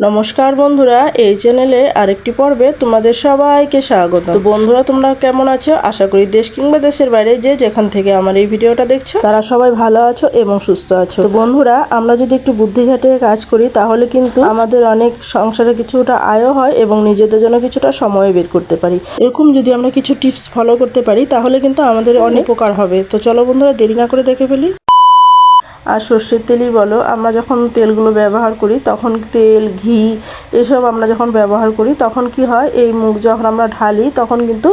নমস্কার বন্ধুরা, এই চ্যানেলে আরেকটি পর্বে তোমাদের সবাইকে স্বাগত। তো বন্ধুরা, তোমরা কেমন আছো? আশা করি দেশ কিংবা দেশের বাইরে যে যেখান থেকে আমার এই ভিডিওটা দেখছ, তারা সবাই ভালো আছো এবং সুস্থ আছো। তো বন্ধুরা, আমরা যদি একটু বুদ্ধি খাটিয়ে কাজ করি, তাহলে কিন্তু আমাদের অনেক সংসারে কিছুটা আয়ও হয় এবং নিজেদের জন্য কিছুটা সময় বের করতে পারি। এরকম যদি আমরা কিছু টিপস ফলো করতে পারি, তাহলে কিন্তু আমাদের অনেক উপকার হবে। তো চলো বন্ধুরা, দেরি না করে দেখে ফেলি। আর সর্ষের তেলই বলো। আমরা যখন তেলগুলো ব্যবহার করি, তখন তেল, ঘি এসব আমরা যখন ব্যবহার করি, তখন কি হয়? এই মুখ যখন আমরা ঢালি, তখন কিন্তু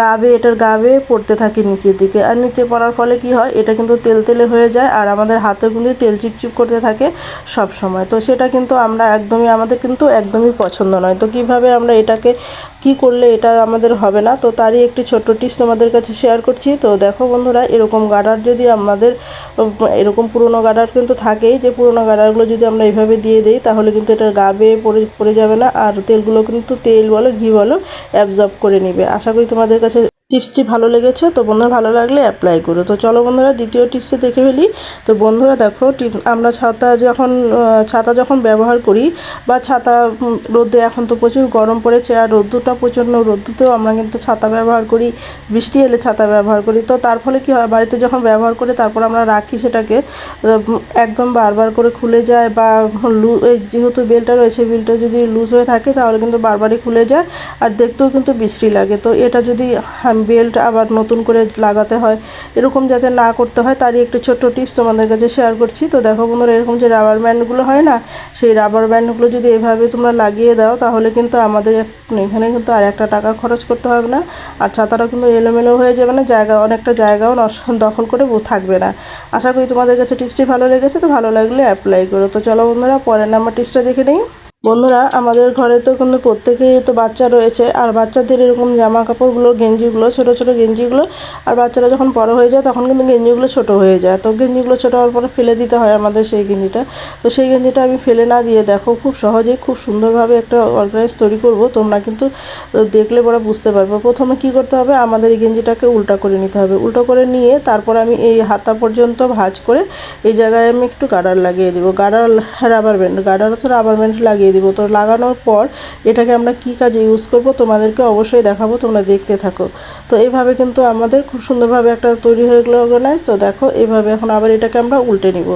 গাবে, এটার গাবে পড়তে থাকে নিচের দিকে। আর নিচে পড়ার ফলে কি হয়? এটা কিন্তু তেল তেলে হয়ে যায় আর আমাদের হাতে কিন্তু তেল চিপচিপ করতে থাকে সব সময়। তো সেটা কিন্তু আমরা একদমই, আমাদের কিন্তু একদমই পছন্দ নয়। তো কীভাবে আমরা এটাকে, কি করলে এটা আমাদের হবে না? তো তারই একটি ছোট্ট টিপস তোমাদের কাছে শেয়ার করছি। তো দেখো বন্ধুরা, এরকম গাডার যদি আমাদের, এরকম এরকম পুরনো গার্ডার কিন্তু থাকেই। যে পুরনো গার্ডারগুলো যদি আমরা এইভাবে দিয়ে দিই, তাহলে কিন্তু এটা গা বেয়ে পড়ে পড়ে যাবে না। আর তেলগুলো কিন্তু তেল বলো, ঘি বলো অ্যাবজর্ব করে নেবে। আশা করি তোমাদের কাছে টিপসটি ভালো লেগেছে, তো বন্ধুরা ভালো লাগলে অ্যাপ্লাই করো। তো চলো বন্ধুরা, দ্বিতীয় টিপসে দেখে ফেলি। তো বন্ধুরা দেখো আমরা ছাতা যখন ছাতা যখন ব্যবহার করি, বা ছাতা রোদে এখন তো প্রচুর গরম পড়েছে, আর রোদ্দুরটা প্রচণ্ড, রোদ্দুতেও আমরা কিন্তু ছাতা ব্যবহার করি, বৃষ্টি এলে ছাতা ব্যবহার করি। তো তার ফলে কী হয়, বাড়িতে যখন ব্যবহার করে তারপর আমরা রাখি সেটাকে একদম বারবার করে খুলে যায়, বা লু যেহেতু বেলটা রয়েছে, বেলটা যদি লুজ হয়ে থাকে তাহলে কিন্তু বারবারই খুলে যায়, আর দেখতেও কিন্তু বিশ্রী লাগে। তো এটা যদি বেল্ট আবার নতুন করে লাগাতে হয়। এরকম যাতে না করতে হয়, তারই একটি ছোট্ট টিপস তোমাদের কাছে শেয়ার করছি। তো দেখো বন্ধুরা, এরকম যে রাবার ব্যান্ডগুলো হয় না, সেই রাবার ব্যান্ডগুলো যদি এভাবে তোমরা লাগিয়ে দাও, তাহলে কিন্তু আমাদের এখানে কিন্তু আর একটা টাকা খরচ করতে হবে না। আর ছাতাটা কিন্তু এলোমেলো হয়ে যাবে না, জায়গা, অনেকটা জায়গাও দখল করে থাকবে না। আশা করি তোমাদের কাছে টিপসটি ভালো লেগেছে, তো ভালো লাগলে অ্যাপ্লাই করো। তো চলো বন্ধুরা, পরের নাম্বার টিপসটা দেখে নিই। বন্ধুরা, আমাদের ঘরে তো কিন্তু প্রত্যেকেই তো বাচ্চা রয়েছে। আর বাচ্চাদের এরকম জামা কাপড়গুলো গেঞ্জিগুলো, ছোটো ছোটো গেঞ্জিগুলো, আর বাচ্চারা যখন বড় হয়ে যায়, তখন কিন্তু গেঞ্জিগুলো ছোট হয়ে যায়। তো গেঞ্জিগুলো ছোটো হওয়ার পরে ফেলে দিতে হয় আমাদের সেই গেঞ্জিটা। তো সেই গেঞ্জিটা আমি ফেলে না দিয়ে দেখো, খুব সহজেই খুব সুন্দরভাবে একটা অর্গানাইজ তৈরি করব। তোমরা কিন্তু দেখলে পরে বুঝতে পারবে। প্রথমে কি করতে হবে, আমাদের এই গেঞ্জিটাকে উল্টা করে নিতে হবে। উল্টো করে নিয়ে তারপর আমি এই হাতা পর্যন্ত ভাঁজ করে এই জায়গায় আমি একটু গার্ডার লাগিয়ে দেবো। গার্ডার রাবার ব্যান্ড গার্ডার হচ্ছে রাবার ব্যান্ড লাগিয়ে দিব। তো লাগানোর পর এটাকে আমরা কি কাজে ইউজ করব তোমাদেরকে অবশ্যই দেখাবো, তোমরা দেখতে থাকো। তো এইভাবে কিন্তু আমাদের খুব সুন্দরভাবে একটা তৈরি হয়ে গেলো অর্গানাইজ তো দেখো এইভাবে এখন আবার এটাকে আমরা উল্টে নিব।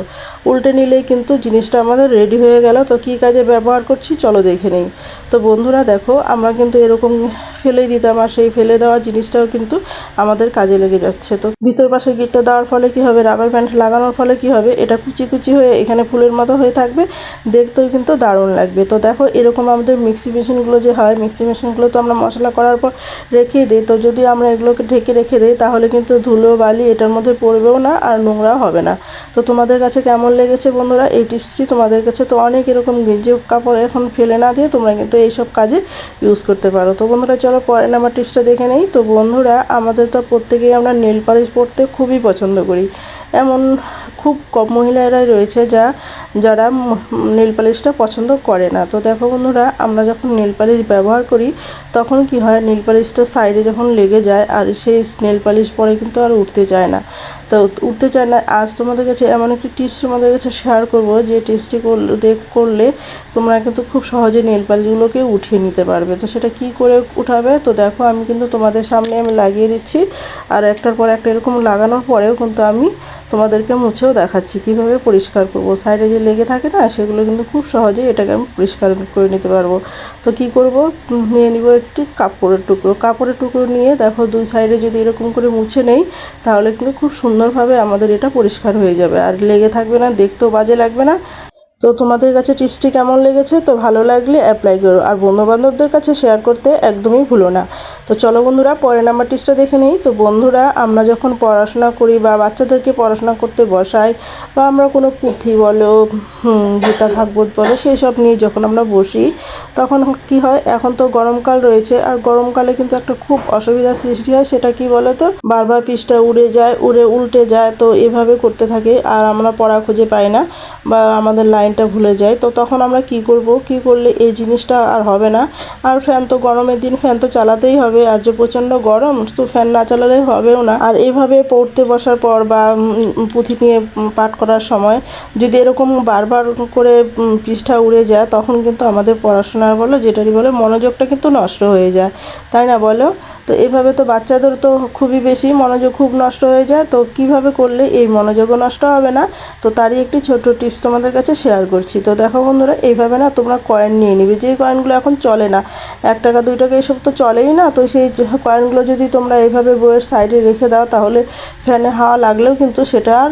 উল্টে নিলেই কিন্তু জিনিসটা আমাদের রেডি হয়ে গেল। তো কি কাজে ব্যবহার করছি চলো দেখে নেই। তো বন্ধুরা দেখো, আমরা কিন্তু এরকম ফেলেই দিতাম আর সেই ফেলে দেওয়া জিনিসটাও কিন্তু আমাদের কাজে লেগে যাচ্ছে। তো ভিতর পাশে গিটটা দেওয়ার ফলে কি হবে? রাবার ব্যান্ড লাগানোর ফলে কি হবে? এটা কুচি কুচি হয়ে এখানে ফুলের মতো হয়ে থাকবে। দেখতেও কিন্তু দারুণ লাগবে। তো দেখো, এরকম আমাদের মিক্সি মেশিনগুলো যে হয় মিক্সি মেশিনগুলো তো আমরা মশলা করার পর রেখে দিই। তো যদি আমরা এগুলোকে ঢেকে রেখে দিই, তাহলে কিন্তু ধুলো, বালি এটার মধ্যে পড়বেও না আর নোংরাও হবে না। তো তোমাদের কাছে কেমন লেগেছে বন্ধুরা? এই টিপসটি তোমাদের কাছে তো অনেক এরকম গেঞ্জি কাপড় এখন ফেলে না দিয়ে তোমরা কিন্তু এইসব কাজে ইউজ করতে পারো। তো বন্ধুরা, চলো পরে নাম্বার টিপসটা দেখে নেই। তো বন্ধুরা, আমাদের তো প্রত্যেকেই আমরা নেল পালিশ পরতে খুবই পছন্দ করি। এমন খুব কম মহিলারাই রয়েছে যা, যারা নেল পালিশটা পছন্দ করে না। তো দেখো বন্ধুরা, আমরা যখন নেল পালিশ ব্যবহার করি, তখন কি হয়? নেল পালিশটা সাইডে যখন লেগে যায়, আর সেই নেল পালিশ পরে কিন্তু আর উঠতে যায় না। তো উঠতে চায় না। আজ তোমাদের কাছে এমন একটি টিপস তোমাদের কাছে শেয়ার করব যে টিপসটি করলে করলে তোমরা কিন্তু খুব সহজে নেল পালিশগুলোকে উঠিয়ে নিতে পারবে। তো সেটা কি করে উঠাবে? তো দেখো, আমি কিন্তু তোমাদের সামনে আমি লাগিয়ে দিচ্ছি। আর একটার পর একটা এরকম লাগানোর পরেও কিন্তু আমি তোমাদেরকে মুছেও দেখাচ্ছি কীভাবে পরিষ্কার করব। সাইডে যে লেগে থাকে না, সেগুলো কিন্তু খুব সহজেই এটাকে আমি পরিষ্কার করে নিতে পারব। তো কি করব? নিয়ে নিব একটি কাপড়ের টুকরো। কাপড়ের টুকরো নিয়ে দেখো, দুই সাইডে যদি এরকম করে মুছে নেই, তাহলে কিন্তু খুব সুন্দরভাবে আমাদের এটা পরিষ্কার হয়ে যাবে। আর লেগে থাকবে না দেখতেও বাজে লাগবে না। তো তোমাদের কাছে টিপসটি কেমন লেগেছে? তো ভালো লাগলে অ্যাপ্লাই করো। আর বন্ধুবান্ধবদের কাছে শেয়ার করতে একদমই ভুলো না। তো চলো বন্ধুরা, পরের নাম্বার টিপসটা দেখে নিই। তো বন্ধুরা, আমরা যখন পড়াশোনা করি বা বাচ্চাদেরকে পড়াশোনা করতে বসাই বা আমরা কোনো পুঁথি বলো গীতা, ভাগবত বলো সেই সব নিয়ে যখন আমরা বসি, তখন কি হয়? এখন তো গরমকাল রয়েছে। আর গরমকালে কিন্তু একটা খুব অসুবিধার সৃষ্টি হয়, সেটা কি বলো তো বারবার পৃষ্ঠা উড়ে যায়, উড়ে উল্টে যায়, তো এভাবে করতে থাকে। আর আমরা পড়া খুঁজে পাই না বা আমাদের লাইন লাইনটা ভুলে যাই তো তখন আমরা কি করব? কি করলে এই জিনিসটা আর হবে না? আর ফ্যান তো গরমের দিন, ফ্যান তো চালাতেই হবে, আর যে প্রচণ্ড গরম, তো ফ্যান না চালালে হবেও না। আর এভাবে পড়তে বসার পর বা পুঁথি নিয়ে পাঠ করার সময় যদি এরকম বারবার করে পৃষ্ঠা উড়ে যায়, তখন কিন্তু আমাদের পড়াশোনার বলো, যেটারই বলে, মনোযোগটা কিন্তু নষ্ট হয়ে যায়। তাই না বলো? তো এইভাবে তো বাচ্চাদের তো খুবই বেশি মনোযোগ খুব নষ্ট হয়ে যায়। তো কীভাবে করলে এই মনোযোগও নষ্ট হবে না? তো তারই একটি ছোট্ট টিপস তোমাদের কাছে শেয়ার করছি। তো দেখো বন্ধুরা, এইভাবে না তোমরা কয়েন নিয়ে নিবে। যে কয়েনগুলো এখন চলে না, এক টাকা, দুই টাকা এসব তো চলেই না। তো সেই কয়েনগুলো যদি তোমরা এইভাবে বইয়ের সাইডে রেখে দাও, তাহলে ফ্যানে হাওয়া লাগলেও কিন্তু সেটা আর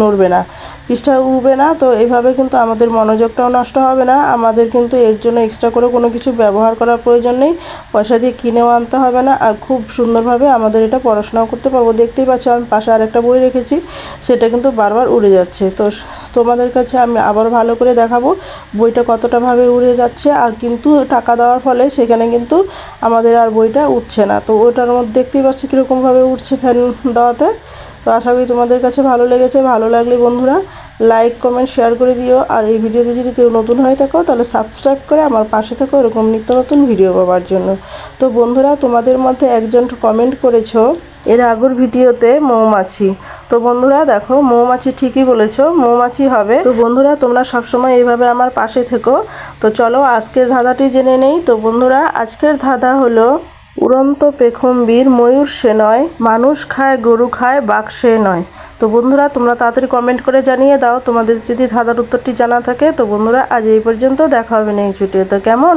নড়বে না, পৃষ্ঠা উঠবে না। তো এইভাবে কিন্তু আমাদের মনোযোগটাও নষ্ট হবে না। আমাদের কিন্তু এর জন্য এক্সট্রা করে কোনো কিছু ব্যবহার করার প্রয়োজন নেই। পয়সা দিয়ে কিনেও আনতে হবে না। আর খুব সুন্দরভাবে আমাদের এটা পড়াশোনাও করতে পারব। দেখতেই পাচ্ছ আমি পাশে আরেকটা বই রেখেছি, সেটা কিন্তু বারবার উড়ে যাচ্ছে। তো তোমাদের কাছে আমি আবার ভালো করে দেখাবো বইটা কতটাভাবে উড়ে যাচ্ছে আর কিন্তু টাকা দেওয়ার ফলে সেখানে কিন্তু আমাদের আর বইটা উঠছে না। তো ওটার মধ্যে দেখতেই পাচ্ছ কীরকমভাবে উঠছে ফ্যান দেওয়াতে। তো আশা করি তোমাদের কাছে ভালো লেগেছে, ভালো লাগলে বন্ধুরা লাইক কমেন্ট শেয়ার করে দিও। আর এই ভিডিওতে যদি কেউ নতুন হয়ে থাকো, তাহলে সাবস্ক্রাইব করে আমার পাশে থাকো এরকম নিত্য নতুন ভিডিও পাওয়ার জন্য। তো বন্ধুরা, তোমাদের মধ্যে একজন কমেন্ট করেছ এর আগের ভিডিওতে মৌমাছি। তো বন্ধুরা, দেখো, মৌমাছি ঠিকই বলেছ, মৌমাছি হবে। তো বন্ধুরা, তোমরা সবসময় এইভাবে আমার পাশে থেকো। তো চলো, আজকের ধাঁধাটি জেনে নেই। তো বন্ধুরা, আজকের ধাঁধা হলো উড়ন্ত পেখমবীর ময়ূর সে নয়, মানুষ খায়, গরু খায়, বাঘ সে নয়। তো বন্ধুরা, তোমরা তাড়াতাড়ি কমেন্ট করে জানিয়ে দাও। তোমাদের যদি ধাঁধার উত্তরটি জানা থাকে, তো বন্ধুরা, আজ এই পর্যন্ত দেখা হবে নেক্সট ভিডিওতে কেমন?